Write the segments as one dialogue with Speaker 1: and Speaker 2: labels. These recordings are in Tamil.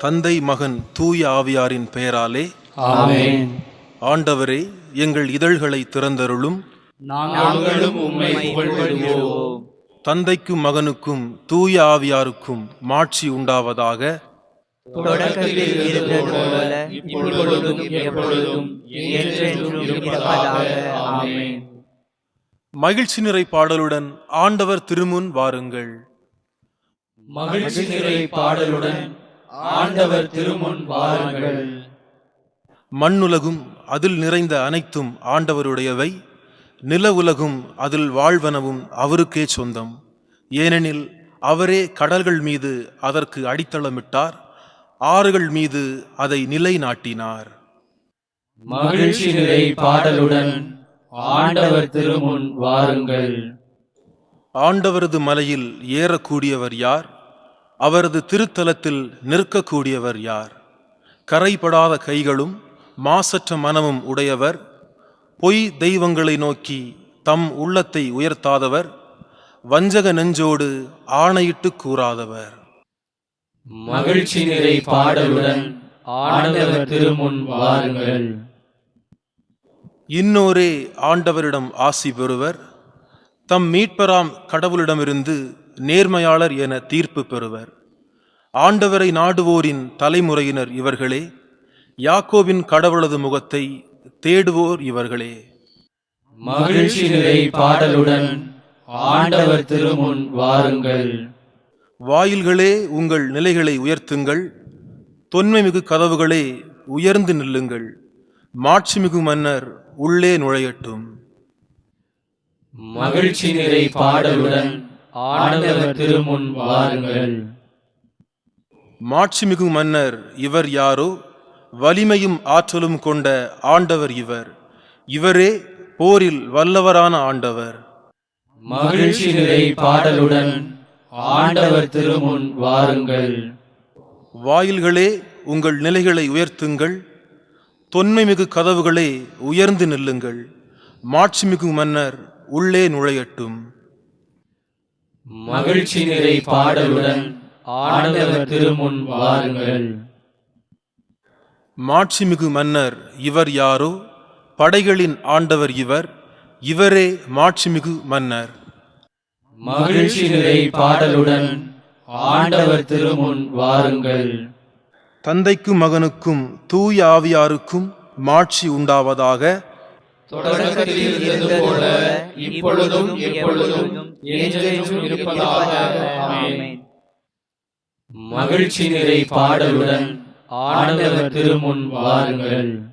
Speaker 1: தந்தை மகன் தூய ஆவியாரின் பெயராலே ஆண்டவரே எங்கள் இதழ்களை திறந்தருளும். தந்தைக்கும் மகனுக்கும் தூய ஆவியாருக்கும் மாட்சி உண்டாவதாக. மகிழ்ச்சி நிறை பாடலுடன் ஆண்டவர் திருமுன் வாருங்கள்.
Speaker 2: மகிழ்ச்சி நிறை பாடலுடன் ஆண்டவர் திருமுன் வாருங்கள்.
Speaker 1: மண்ணுலகும் அதில் நிறைந்த அனைத்தும் ஆண்டவருடையவை. நில உலகும் அதில் வாழ்வனவும் அவருக்கே சொந்தம். ஏனெனில் அவரே கடல்கள் மீது அதற்கு அடித்தளமிட்டார். ஆறுகள் மீது அதை நிலைநாட்டினார்.
Speaker 2: மகிழ்ச்சி நிறை பாடலுடன் ஆண்டவர் திருமுன் வாருங்கள்.
Speaker 1: ஆண்டவரது மலையில் ஏறக்கூடியவர் யார்? அவரது திருத்தலத்தில் நிற்கக்கூடியவர் யார்? கரைபடாத கைகளும் மாசற்ற மனமும் உடையவர். பொய் தெய்வங்களை நோக்கி தம் உள்ளத்தை உயர்த்தாதவர். வஞ்சக நெஞ்சோடு ஆணையிட்டு கூறாதவர்.
Speaker 2: மகிழ்ச்சி நிறை பாடலுடன் ஆண்டவர் திருமுன் வாருங்கள்.
Speaker 1: இன்னோரே ஆண்டவரிடம் ஆசி பெறுவர். தம் மீட்பராம் கடவுளிடமிருந்து நேர்மையாளர் என தீர்ப்பு பெறுவர். ஆண்டவரை நாடுவோரின் தலைமுறையினர் இவர்களே யாக்கோபின் கடவுளது முகத்தை தேடுவோர் இவர்களே.
Speaker 2: மகிழ்ச்சி நிறை பாடலுடன் ஆண்டவர் திருமுன் வாருங்கள்.
Speaker 1: வாயில்களே உங்கள் நிலைகளை உயர்த்துங்கள். தொன்மைமிகு கதவுகளே உயர்ந்து நில்லுங்கள். மாட்சிமிகு மன்னர் உள்ளே நுழையட்டும்.
Speaker 2: மகிழ்ச்சி நிறை பாடலுடன் ஆண்டவர் திருமுன் வாருங்கள்.
Speaker 1: மாட்சிமிகு மன்னர் இவர் யாரோ? வலிமையும் ஆற்றலும் கொண்ட ஆண்டவர் இவர். இவரே போரில் வல்லவரான ஆண்டவர்.
Speaker 2: மகிழ்ச்சி நிறை பாடலுடன் ஆண்டவர் திருமுன் வாருங்கள்.
Speaker 1: வாயில்களே உங்கள் நிலைகளை உயர்த்துங்கள். தொன்மைமிகு கதவுகளே உயர்ந்து நில்லுங்கள். மாட்சிமிகு மன்னர் உள்ளே நுழையட்டும்.
Speaker 2: மகிழ்ச்சி நிறை பாடலுடன் ஆண்டவர் திருமுன் வாருங்கள்.
Speaker 1: மாட்சிமிகு மன்னர் இவர் யாரோ? படைகளின் ஆண்டவர் இவர். இவரே மாட்சிமிகு மன்னர்.
Speaker 2: மகிழ்ச்சி நிறை பாடலுடன் ஆண்டவர் திருமுன் வாருங்கள்.
Speaker 1: தந்தைக்கும் மகனுக்கும் தூய ஆவியாருக்கும் மாட்சி உண்டாவதாக
Speaker 2: தொடக்கத்தில் இருந்தது போல இப்பொழுதும் எப்பொழுதும் என்றென்றும் இருப்பதாக. ஆமென். மகிழ்ச்சி நிறை பாடலுடன் ஆண்டவர் திருமுன் வாருங்கள்.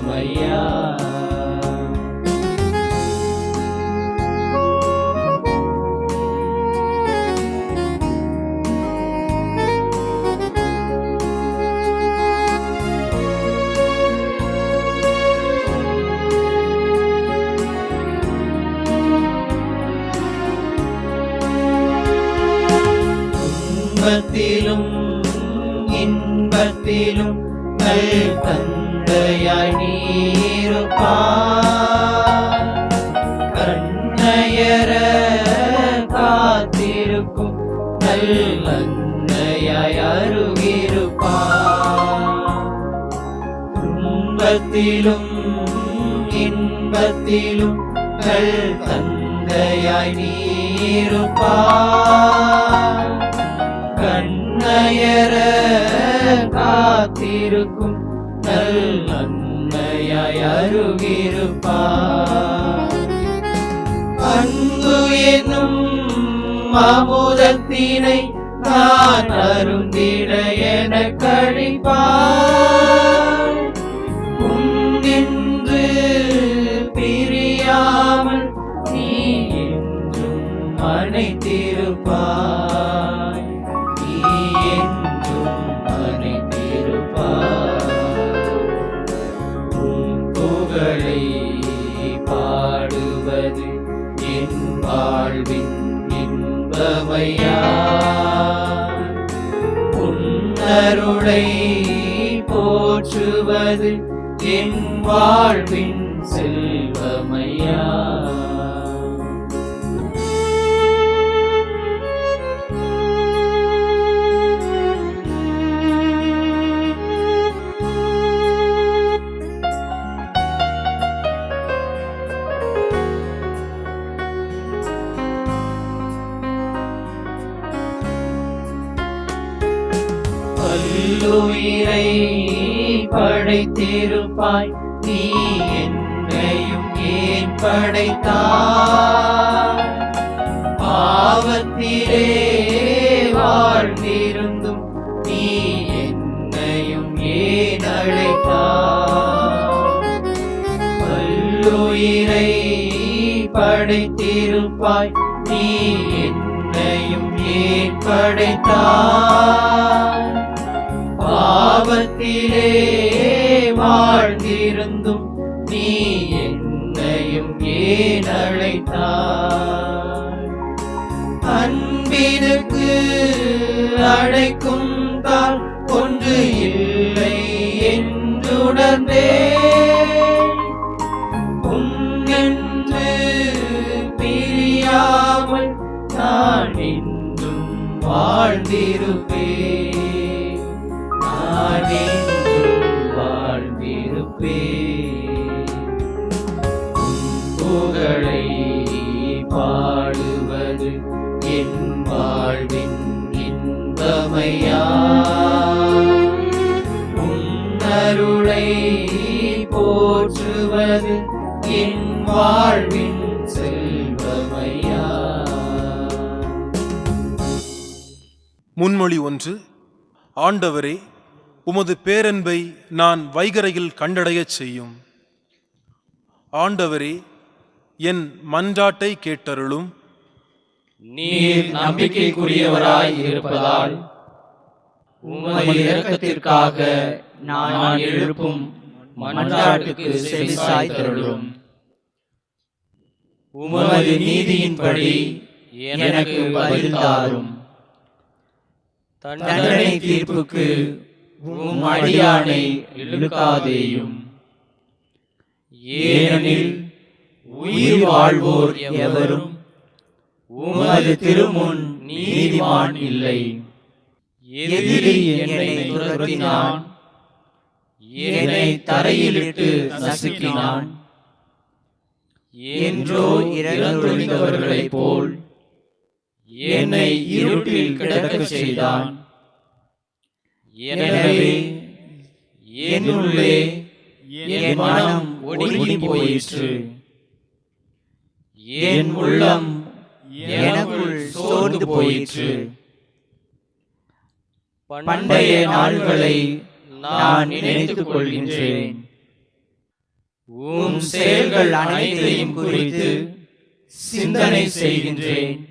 Speaker 2: செல்வமையா துன்பத்திலும் இன்பத்திலும் நல் தந்தையாய் நீருப்பார். கண்ணையர காத்திருக்கும் நல் அருகிருப்பார். துன்பத்திலும் இன்பத்திலும் கல் தந்தையாய் நீருப்பார். கண்ணயர காத்திருக்கும் நல் தாய் அருகிருப்பார். அன்பு என்னும் அமுதத்தினை நான் அருந்திட என கழிப்பார். என் வாழ்வின் இன்பமையா உன் போற்றுவது என் வாழ்வின் செல்வமையா படைத்திருப்பாய் நீ என்னையும் ஏன் படைத்தாய்? பாவத்திலே வாழ்ந்திருந்தும் நீ என்னையும் ஏன் அழைத்தாய்? பல்லுயிரை படைத்திருப்பாய். நீ என்னையும் ஏன் படைத்தாய்? பாவத்திலே வாழ்ந்திருந்தும் நீ என்னையும் ஏன் அழைத்தாய்? அன்பினுக்கு அழைக்கும் தால் ஒன்று இல்லை என்றுணர்ந்தே. உன்னென்று பிரியாமல் நான் என்றும் வாழ்ந்திருப்பேன். இன்பமையா உன் அருளை போற்றுவது என் வாழ்வின் செல்வமையா?
Speaker 1: முன்மொழி ஒன்று. ஆண்டவரே உமது பேரன்பை நான் வைகரையில் கண்டடையச் செய்யும். ஆண்டவரே என் மன்றாட்டை கேட்டருளும்.
Speaker 3: நீர் நம்பிக்கைக்குரியவராய் இருப்பதால் உமது இரக்கத்திற்காக நான் எழுப்பும் மன்றாட்டுக்கு செவிசாய்த்தருளும் உமது நீதியின்படி எனக்கு பதிந்தாரும் தண்டனை தீர்ப்புக்கு உம் அடியானை இழுக்காதேயும். ஏனெனில் உயிர் வாழ்வோர் எவரும் உமது திருமுன் நீதிமான் இல்லை. எதிரி என்னை துரத்தினான். என்னை தரையிலிட்டு நசுக்கினான். என்றோ இறந்தொழிந்தவர்களைப் போல் என்னை இருட்டில் கிடக்க செய்தான். எனவே என்னுள்ளே என் மனம் ஒடுங்கி போயிற்று என் உள்ளம் எனக்குள் சோர்ந்து போயிற்று. பண்டைய நாள்களை நான் நினைத்துக் கொள்கின்றேன் உம் செயல்கள் அனைத்தையும் குறித்து சிந்தனை செய்கின்றேன்.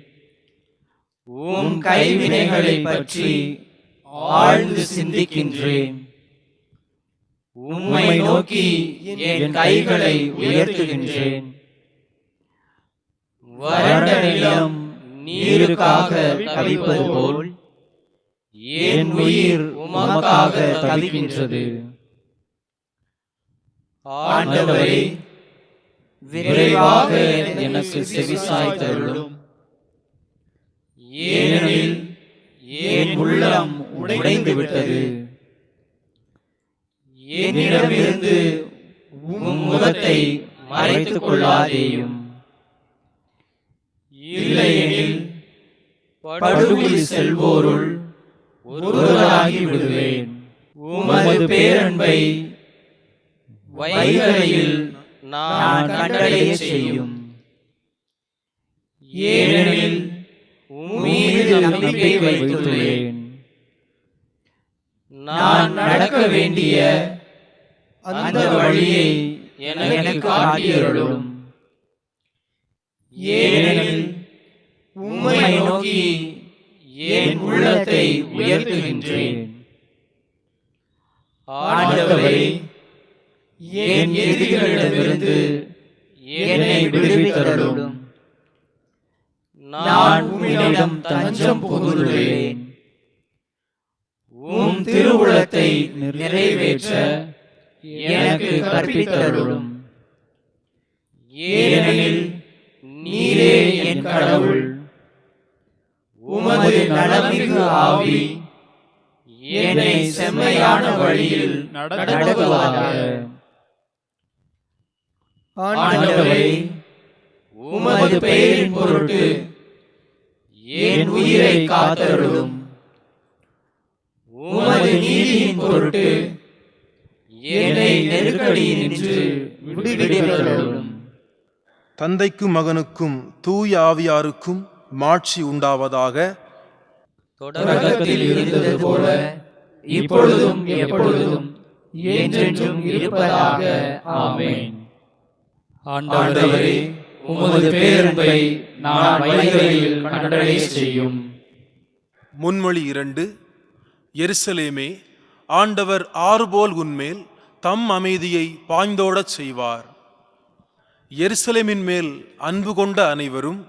Speaker 3: உம் கைவினைகளை பற்றி ஆழ்ந்து சிந்திக்கின்றேன். உம்மை நோக்கி என் கைகளை உயர்த்துகின்றேன். வறண்ட நிலம் நீருக்காக தவிப்பது போல் என் உயிர் உமக்காக தவிக்கின்றது. ஆண்டவரே விரைவாக எனக்கு செவிசாய்த்தருளும் ஏனெனில் என் உள்ளம் உடைந்து விட்டது என்னிடமிருந்து உம் முகத்தை மறைத்துக் கொள்ளாதேயும் இல்லையெனில் படுகுழி செல்வோருள் ஒருவராகி விடுவேன்
Speaker 2: உமது பேரன்பை வைகரையில் நான் கண்டடைய செய்யும். ஏனெனில் உம்மீது நம்பிக்கை வைத்துள்ளேன். நான் நடக்க வேண்டிய அந்த வழியை எனக்கு காட்டியருளும். ஏனெனில் உம்மை நோக்கி என் உள்ளத்தை உயர்த்துகின்றேன். ஆண்டவரே என் எதிரிகளிடமிருந்து என்னை விடுவித்தருளும். நான் உம்மிடம் தஞ்சம் புகுந்துள்ளேன். உம் திருவுளத்தை நிறைவேற்ற எனக்கு கற்பித்தருளும். ஏனெனில் நீரே என் கடவுள். உமது நலமிகு ஆவி என்னை செம்மையான வழியில் நடத்துவாக ஆண்டவரே உமது பெயரின் பொருட்டு என் உயிரை காத்தருளும். உமது நீதியின் பொருட்டு என்னை நெருக்கடியினின்று விடுவித்தருளும்
Speaker 1: தந்தைக்கும் மகனுக்கும் தூய் ஆவியாருக்கும் மாட்சி உண்டாவதாக
Speaker 2: தொடக்கத்தில் இருந்தது போல இப்பொழுதும் எப்பொழுதும் என்றென்றும் இருப்பதாக. ஆமென்.
Speaker 4: ஆண்டவரே உமது பேரன்பை நான் வைகரையில் கண்டடைய செய்யும்.
Speaker 1: முன்மொழி இரண்டு எருசலேமே ஆண்டவர் ஆறுபோல் உன்மேல் தம் அமைதியை பாய்ந்தோடச் செய்வார். எருசலேமின் மேல் அன்பு கொண்ட அனைவரும்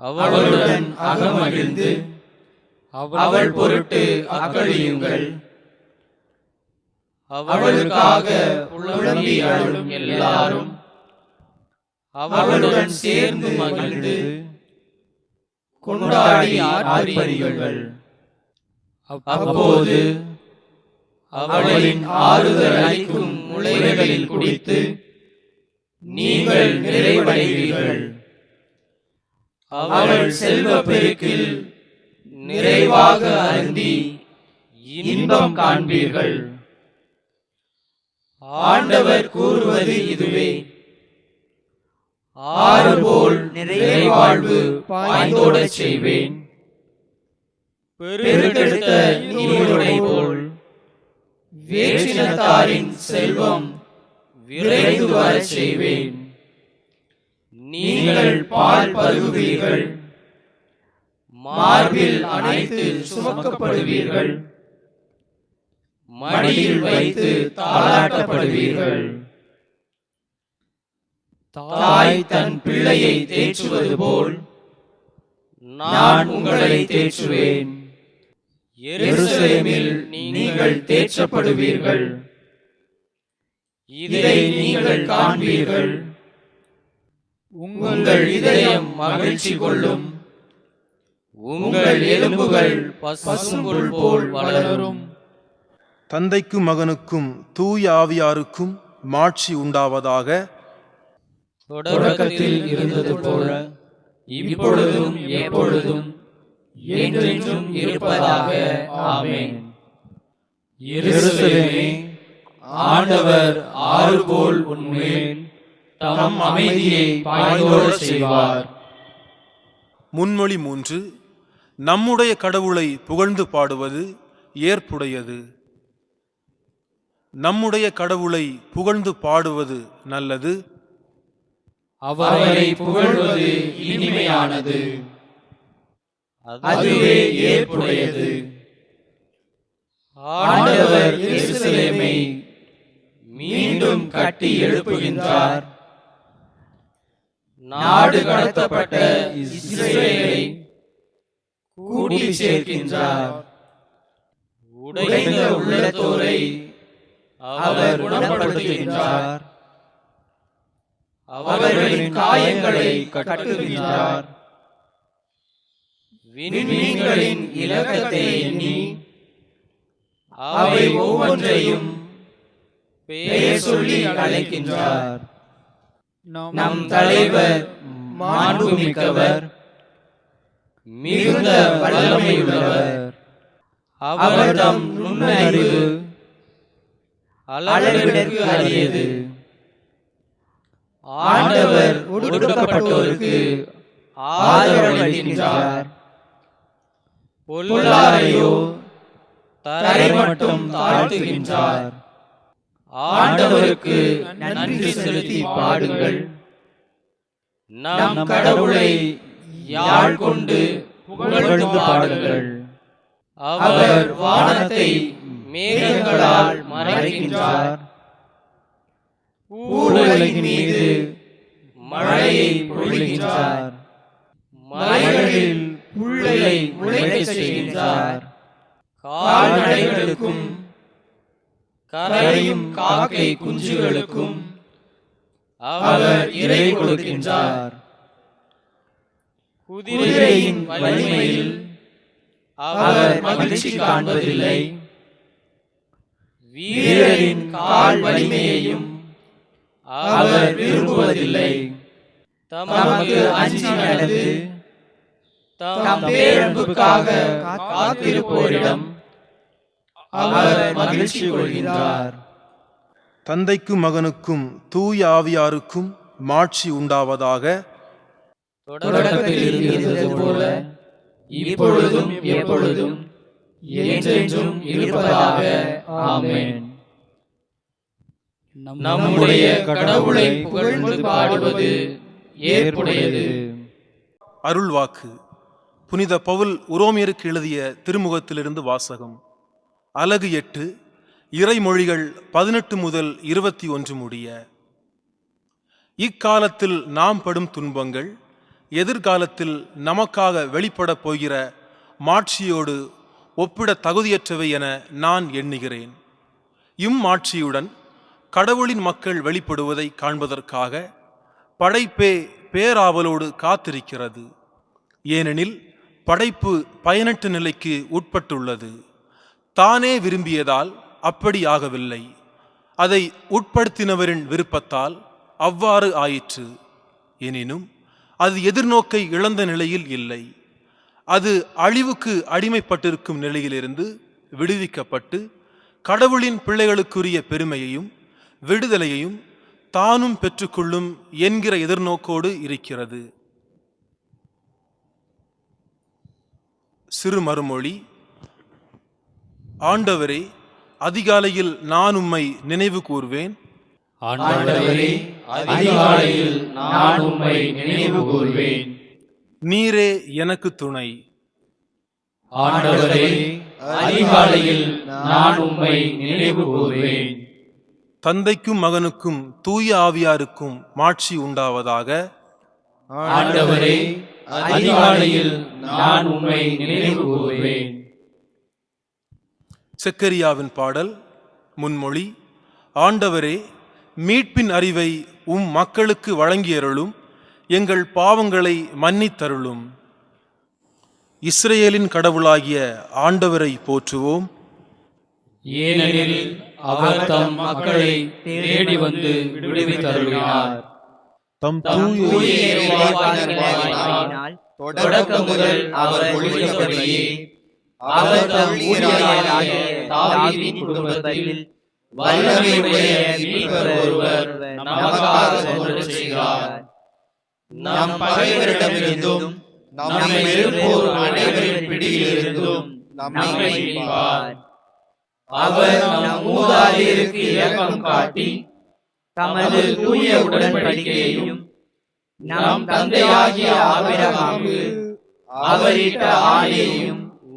Speaker 2: அவளுடன் அகமகிழ்ந்து அவள் பொருட்டு அக்களியுங்கள் அவளுக்காக புலம்பி அழும் எல்லாரும். அவளுடன் சேர்ந்து மகிழ்ந்து கொண்டாடி ஆர்ப்பரியுங்கள். அப்போது அவளின் ஆறுதல் அளிக்கும் முளைகளில் குடித்து நீங்கள் நிறைவடைவீர்கள். அவள் செல்வ பெருக்கில் நிறைவாக அருந்தி இன்பம் காண்பீர்கள். ஆண்டவர் கூறுவது இதுவே. ஆறு போல் நிறைவாழ்வு பாய்ந்தோடச் செய்வேன். பெருக்கெடுத்த நீருடை போல் வேற்றினத்தாரின் செல்வம் விரைந்து வரச் செய்வேன். நீங்கள் பால் பருகுவீர்கள். மார்பில் அனைத்து சுமக்கப்படுவீர்கள். மடியில் வைத்து தாளாட்டப்படுவீர்கள். தாய் தன் பிள்ளையை தேற்றுவது போல் நான் உங்களை தேற்றுவேன். எருசலேமில் நீங்கள் தேற்றப்படுவீர்கள். இதை நீங்கள் காண்பீர்கள். உங்கள் இதயம் மகிழ்ச்சி கொள்ளும். உங்கள் எலும்புகள் பசும்புல் போல் வளரும்.
Speaker 1: தந்தைக்கும் மகனுக்கும் தூய ஆவியாருக்கும் மாட்சி உண்டாவதாக
Speaker 2: தொடக்கத்தில் இருந்தது போல இப்பொழுதும் எப்பொழுதும் என்றென்றும் இருப்பதாக. ஆமென்.
Speaker 4: ஆண்டவர் ஆறுபோல் உன்மேல் தம் அமைதியை பாய்ந்தோடச் செய்வார்.
Speaker 1: முன்மொழி மூன்று நம்முடைய கடவுளை புகழ்ந்து பாடுவது ஏற்புடையது. நம்முடைய கடவுளை புகழ்ந்து பாடுவது நல்லது.
Speaker 4: அவரை புகழ்வது இனிமையானது.
Speaker 2: அதுவே ஏற்புடையது. ஆண்டவர் எருசலேமை மீண்டும் கட்டி எழுப்புகின்றார். நாடு கடத்தப்பட்ட இஸ்ரேலை கூட்டி சேர்க்கின்றார் உடைந்த உள்ளத்தோரை அவர் குணப்படுத்துகின்றார். அவர்களின் காயங்களை கட்டுகின்றார். விண்மீன்களின் இலக்கத்தை எண்ணி அவை ஒவ்வொன்றையும் பெயர் சொல்லி அழைக்கின்றார். நம் தலைவர் மாண்புமிக்கவர் மிகுந்த வல்லமையுள்ளவர். அவர் தம் நுண்ணறிவு
Speaker 3: அளவிற்கு அறியது ஆண்டவர் ஒடுக்கப்பட்டோருக்கு ஆதரவளிக்கின்றார். பொல்லாரையோ தரை மட்டும் தாழ்த்துகின்றார். ஆண்டவருக்கு நன்றி செலுத்தி பாடுங்கள். நம் கடவுளை யாழ் கொண்டு புகழ்ந்து பாடுங்கள். அவர் வானத்தை மேகங்களால் மறைக்கின்றார். பூவுலகின் மீது மழையை பொழிகின்றார். மலைகளில் புல்லை முளைக்கச் செய்கின்றார். கால்நடைகளுக்கும் கரையும் காக்கை குஞ்சுகளுக்கும் அவர் இறை கொடுக்கின்றார். குதிரையின் வலிமையில் அவர் மகிழ்ச்சி காண்பதில்லை. வீரரின் கால் வலிமையையும் அவர் விரும்புவதில்லை. தமக்கு அஞ்சி நடந்து தம் பேரன்புக்காக காத்திருப்போரிடம் அவர் மகிழ்ச்சி கொள்கின்றார்.
Speaker 1: தந்தைக்கும் மகனுக்கும் தூய ஆவியாருக்கும் மாட்சி உண்டாவதாக
Speaker 3: தொடக்கத்தில் இருந்தது போல இப்பொழுதும் எப்பொழுதும் என்றென்றும் இருப்பதாக. ஆமென். நம்முடைய கடவுளை புகழ்ந்து பாடுவது ஏற்புடையது.
Speaker 1: அருள்வாக்கு. புனித பவுல் உரோமியருக்கு எழுதிய திருமுகத்திலிருந்து வாசகம். அலகு எட்டு இறைமொழிகள் பதினெட்டு முதல் இருபத்தி ஒன்று முடிய இக்காலத்தில் நாம் படும் துன்பங்கள் எதிர்காலத்தில் நமக்காக வெளிப்படப் போகிற மாட்சியோடு ஒப்பிட தகுதியற்றவை என நான் எண்ணுகிறேன். இம்மாட்சியுடன் கடவுளின் மக்கள் வெளிப்படுவதை காண்பதற்காக படைப்பே பேராவலோடு காத்திருக்கிறது. ஏனெனில் படைப்பு பயனற்ற நிலைக்கு உட்பட்டுள்ளது. தானே விரும்பியதால் அப்படி ஆகவில்லை. அதை உட்படுத்தினவரின் விருப்பத்தால் அவ்வாறு ஆயிற்று. எனினும் அது எதிர்நோக்கை இழந்த நிலையில் இல்லை. அது அழிவுக்கு அடிமைப்பட்டிருக்கும் நிலையிலிருந்து விடுவிக்கப்பட்டு கடவுளின் பிள்ளைகளுக்குரிய பெருமையையும் விடுதலையையும் தானும் பெற்றுக்கொள்ளும் என்கிற எதிர்நோக்கோடு இருக்கிறது. சிறு மறுமொழி ஆண்டவரே அதிகாலையில் நான் உம்மை நினைவு கூர்வேன்.
Speaker 2: ஆண்டவரே அதிகாலையில் நான் உம்மை நினைவு கூர்வேன்.
Speaker 1: நீரே எனக்கு துணை.
Speaker 2: ஆண்டவரே அதிகாலையில் நான் உம்மை நினைவு கூர்வேன்.
Speaker 1: தந்தைக்கும் மகனுக்கும் தூய ஆவியாருக்கும் மாட்சி உண்டாவதாக.
Speaker 2: ஆண்டவரே அதிகாலையில் நான் உம்மை நினைவு கூர்வேன்.
Speaker 1: செக்கரியாவின் பாடல் முன்மொழி ஆண்டவரே மீட்பின் அறிவை உம் மக்களுக்கு வழங்கியருளும் எங்கள் பாவங்களை மன்னித்தருளும். இஸ்ரேலின் கடவுளாகிய ஆண்டவரை போற்றுவோம்.
Speaker 2: ஏனெனில் அவர் தம் மக்களை தேடி வந்து விடுவித்தருளினார்.
Speaker 1: தம் தூய
Speaker 3: தொடக்கம் முதல் அவர் ஒழித்தபடியே அவர் தம் ஊழியராகிய தாவீதின் குடும்பத்தில் வல்லமையுடைய மீட்பர் ஒருவர் நமக்காக தோன்றச் செய்கிறார். நம் பகைவரிடமிருந்தும் நம்மை அனைவரின் பிடியிலிருந்தும் நம்மை மீட்பார். அவர் நம் மூதாதையருக்கு காட்டி தமது தூய உடன்படிக்கையையும் நம் தந்தையாகிய ஆபிரகாமுக்கு அவரிட்ட ஆணையையும்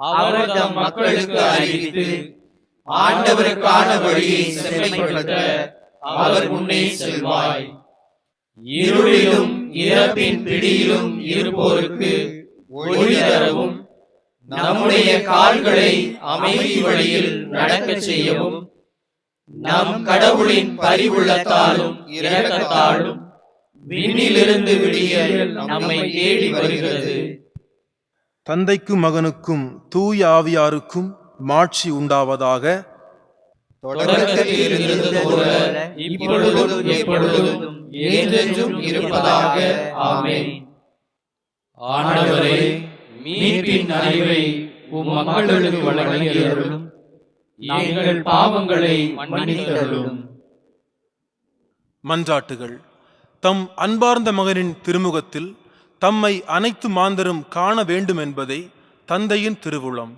Speaker 3: அவர் தம் மக்களுக்கு அறிவித்து ஆண்டவருக்கான வழியை செம்மைப்படுத்த அவர் முன்னே செல்வாய். இருளிலும் இறப்பின் பிடியிலும் இருப்போருக்கு ஒளி தரவும் நம்முடைய கால்களை அமைதி வழியில் நடக்க செய்யவும்
Speaker 2: நம் கடவுளின் பரிவுள்ளத்தாலும் இரக்கத்தாலும் விண்ணிலிருந்து விடிய நம்மை தேடி வருகிறது.
Speaker 1: தந்தைக்கும் மகனுக்கும் தூய ஆவியாருக்கும் மாட்சி உண்டாவதாக
Speaker 2: ஆண்டவரே மீட்பின் அறிவை உம் மக்களுக்கு வழங்கியருளும். எங்கள் பாவங்களை மன்னித்தருளும்.
Speaker 1: மன்றாட்டுகள். தம் அன்பார்ந்த மகனின் திருமுகத்தில் தம்மை அனைத்து மாந்தரும் காண வேண்டும் என்பதே தந்தையின் திருவுளம்.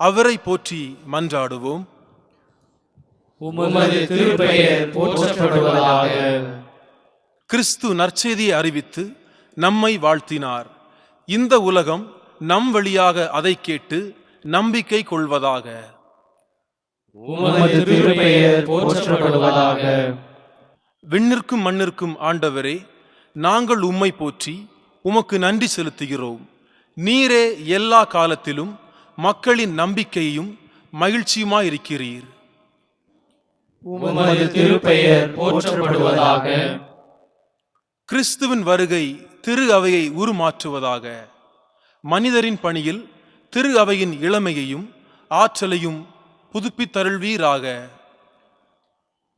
Speaker 1: அவரை போற்றி மன்றாடுவோம்.
Speaker 2: உமது திருப்பெயர் போற்றப்படுவதாக.
Speaker 1: கிறிஸ்து நற்செய்தியை அறிவித்து நம்மை வாழ்த்தினார். இந்த உலகம் நம் வழியாக அதை கேட்டு நம்பிக்கை கொள்வதாக. விண்ணிற்கும் மண்ணிற்கும் ஆண்டவரே நாங்கள் உம்மை போற்றி உமக்கு நன்றி செலுத்துகிறோம். நீரே எல்லா காலத்திலும் மக்களின் நம்பிக்கையும் மகிழ்ச்சியுமாயிருக்கிறீர்.
Speaker 2: உமது திருப்பெயர் போற்றப்படுவதாக.
Speaker 1: கிறிஸ்துவின் வருகை திரு அவையை உருமாற்றுவதாக. மனிதரின் பணியில் திரு அவையின் இளமையையும் ஆற்றலையும் புதுப்பித்தருள்வீராக.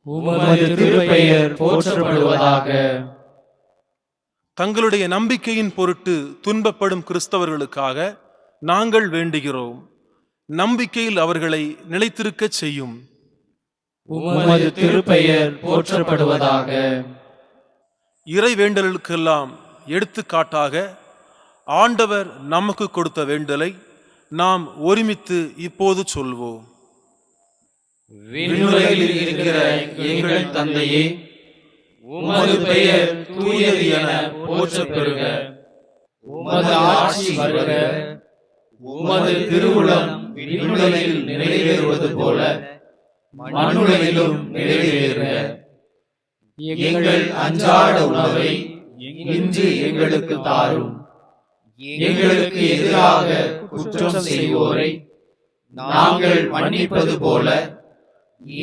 Speaker 2: உமது திருப்பெயர் போற்றப்படுவதாக.
Speaker 1: தங்களுடைய நம்பிக்கையின் பொருட்டு துன்பப்படும் கிறிஸ்தவர்களுக்காக நாங்கள் வேண்டுகிறோம். நம்பிக்கையில் அவர்களை நிலைத்திருக்கச் செய்யும்.
Speaker 2: உமது திருப்பெயர் போற்றப்படுவதாக.
Speaker 1: இறை வேண்டலுக்கெல்லாம் எடுத்துக்காட்டாக ஆண்டவர் நமக்கு கொடுத்த வேண்டலை நாம் ஒருமித்து இப்போது சொல்வோம்.
Speaker 2: விண்ணுலகில் இருக்கிற எங்கள் தந்தையே உமது பெயர் தூயது என போற்றப் பெறுக உமது ஆட்சி வருக. உமது திருவுளம் விண்ணுலகில் நிறைவேறுவது போல மண்ணுலகிலும் நிறைவேறுக. எங்கள் அன்றாட உணவை இன்று எங்களுக்கு தாரும். எங்களுக்கு எதிராக குற்றம் செய்வோரை நாங்கள் மன்னிப்பது போல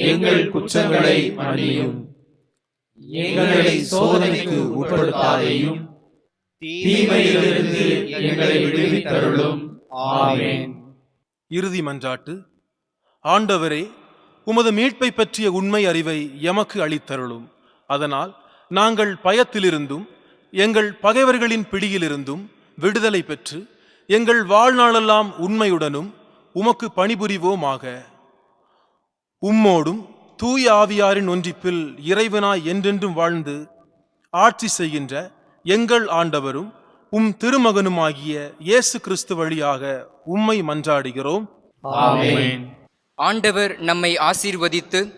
Speaker 2: எங்கள் குற்றங்களை மன்னியும். எங்களை சோதனைக்கு உட்படுத்தாதேயும் தீமையிலிருந்து எங்களை விடுவித்தருளும். ஆமென்.
Speaker 1: இறுதி மன்றாட்டு. ஆண்டவரே உமது மீட்பை பற்றிய உண்மை அறிவை எமக்கு அளித்தருளும். அதனால் நாங்கள் பயத்திலிருந்தும் எங்கள் பகைவர்களின் பிடியிலிருந்தும் விடுதலை பெற்று எங்கள் வாழ்நாளெல்லாம் உண்மையுடனும் உமக்கு பணிபுரிவோமாக. உம்மோடும் தூய ஆவியாரின் ஒன்றிப்பில் இறைவனாய் என்றென்றும் வாழ்ந்து ஆட்சி செய்கின்ற எங்கள் ஆண்டவரும் உம் திருமகனுமாகிய இயேசு கிறிஸ்து வழியாக உம்மை மன்றாடுகிறோம்.
Speaker 2: ஆமென்.
Speaker 5: ஆண்டவர் நம்மை ஆசீர்வதித்து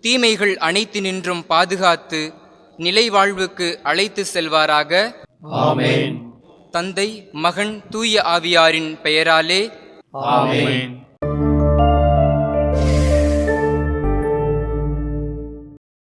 Speaker 5: தீமைகள் அனைத்தினின்றும் பாதுகாத்து நிலை வாழ்வுக்கு அழைத்து செல்வாராக.
Speaker 2: ஆமென்.
Speaker 5: தந்தை மகன் தூய ஆவியாரின் பெயராலே.
Speaker 2: ஆமென்.